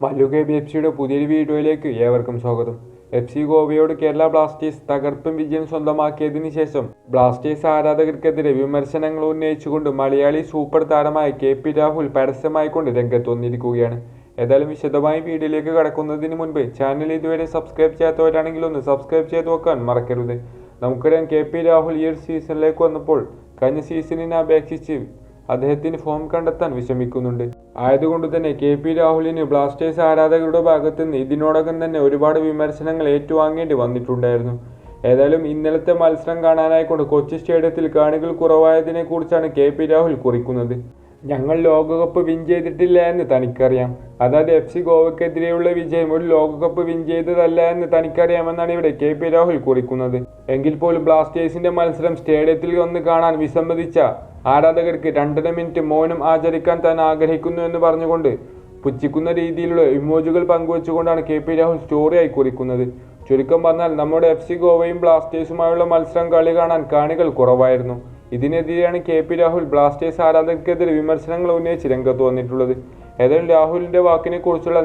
Mallu K B F സിയുടെ പുതിയൊരു വീഡിയോയിലേക്ക് ഏവർക്കും സ്വാഗതം. എഫ് സി ഗോവയോട് കേരള ബ്ലാസ്റ്റേഴ്സ് തകർപ്പൻ വിജയം സ്വന്തമാക്കിയതിനു ശേഷം ബ്ലാസ്റ്റേഴ്സ് ആരാധകർക്കെതിരെ വിമർശനങ്ങൾ ഉന്നയിച്ചുകൊണ്ട് മലയാളി സൂപ്പർ താരമായ കെ പി രാഹുൽ പരസ്യമായിക്കൊണ്ട് രംഗത്ത് വന്നിരിക്കുകയാണ് ഏതായാലും വിശദമായി വീഡിയോയിലേക്ക് കടക്കുന്നതിന് മുൻപ് ചാനൽ ഇതുവരെ സബ്സ്ക്രൈബ് ചെയ്യാത്തവരാണെങ്കിൽ ഒന്ന് സബ്സ്ക്രൈബ് ചെയ്ത് നോക്കാൻ മറക്കരുത്. നമുക്കറിയാം കെ പി രാഹുൽ ഈ ഒരു സീസണിലേക്ക് വന്നപ്പോൾ കഴിഞ്ഞ സീസണിനെ അപേക്ഷിച്ച് അദ്ദേഹത്തിന് ഫോം കണ്ടെത്താൻ വിഷമിക്കുന്നുണ്ട്. ആയതുകൊണ്ട് തന്നെ കെ പി രാഹുലിന് ബ്ലാസ്റ്റേഴ്സ് ആരാധകരുടെ ഭാഗത്തു നിന്ന് ഇതിനോടകം തന്നെ ഒരുപാട് വിമർശനങ്ങൾ ഏറ്റുവാങ്ങേണ്ടി വന്നിട്ടുണ്ടായിരുന്നു. ഏതായാലും ഇന്നലത്തെ മത്സരം കാണാനായിക്കൊണ്ട് കൊച്ചി സ്റ്റേഡിയത്തിൽ കാണികൾ കുറവായതിനെക്കുറിച്ചാണ് കെ പി രാഹുൽ കുറിക്കുന്നത്. ഞങ്ങൾ ലോകകപ്പ് വിൻ ചെയ്തിട്ടില്ല എന്ന് തനിക്കറിയാം. അതായത് എഫ് സി ഗോവയ്ക്കെതിരെയുള്ള വിജയം ഒരു ലോകകപ്പ് വിൻ ചെയ്തതല്ല എന്ന് തനിക്കറിയാമെന്നാണ് ഇവിടെ കെ പി രാഹുൽ കുറിക്കുന്നത്. എങ്കിൽ പോലും ബ്ലാസ്റ്റേഴ്സിന്റെ മത്സരം സ്റ്റേഡിയത്തിൽ വന്ന് കാണാൻ വിസമ്മതിച്ച ആരാധകർക്ക് രണ്ടര മിനിറ്റ് മൗനം ആചരിക്കാൻ താൻ ആഗ്രഹിക്കുന്നു എന്ന് പറഞ്ഞുകൊണ്ട് പുച്ഛിക്കുന്ന രീതിയിലുള്ള ഇമോജുകൾ പങ്കുവച്ചുകൊണ്ടാണ് കെ പി രാഹുൽ സ്റ്റോറിയായി കുറിക്കുന്നത്. ചുരുക്കം പറഞ്ഞാൽ നമ്മുടെ എഫ് സി ഗോവയും ബ്ലാസ്റ്റേഴ്സുമായുള്ള മത്സരം കളി കാണാൻ കാണികൾ കുറവായിരുന്നു. ഇതിനെതിരെയാണ് കെ പി രാഹുൽ ബ്ലാസ്റ്റേഴ്സ് ആരാധകർക്കെതിരെ വിമർശനങ്ങൾ ഉന്നയിച്ച് രംഗത്ത് വന്നിട്ടുള്ളത്. ഏതായാലും രാഹുലിന്റെ വാക്കിനെ കുറിച്ചുള്ള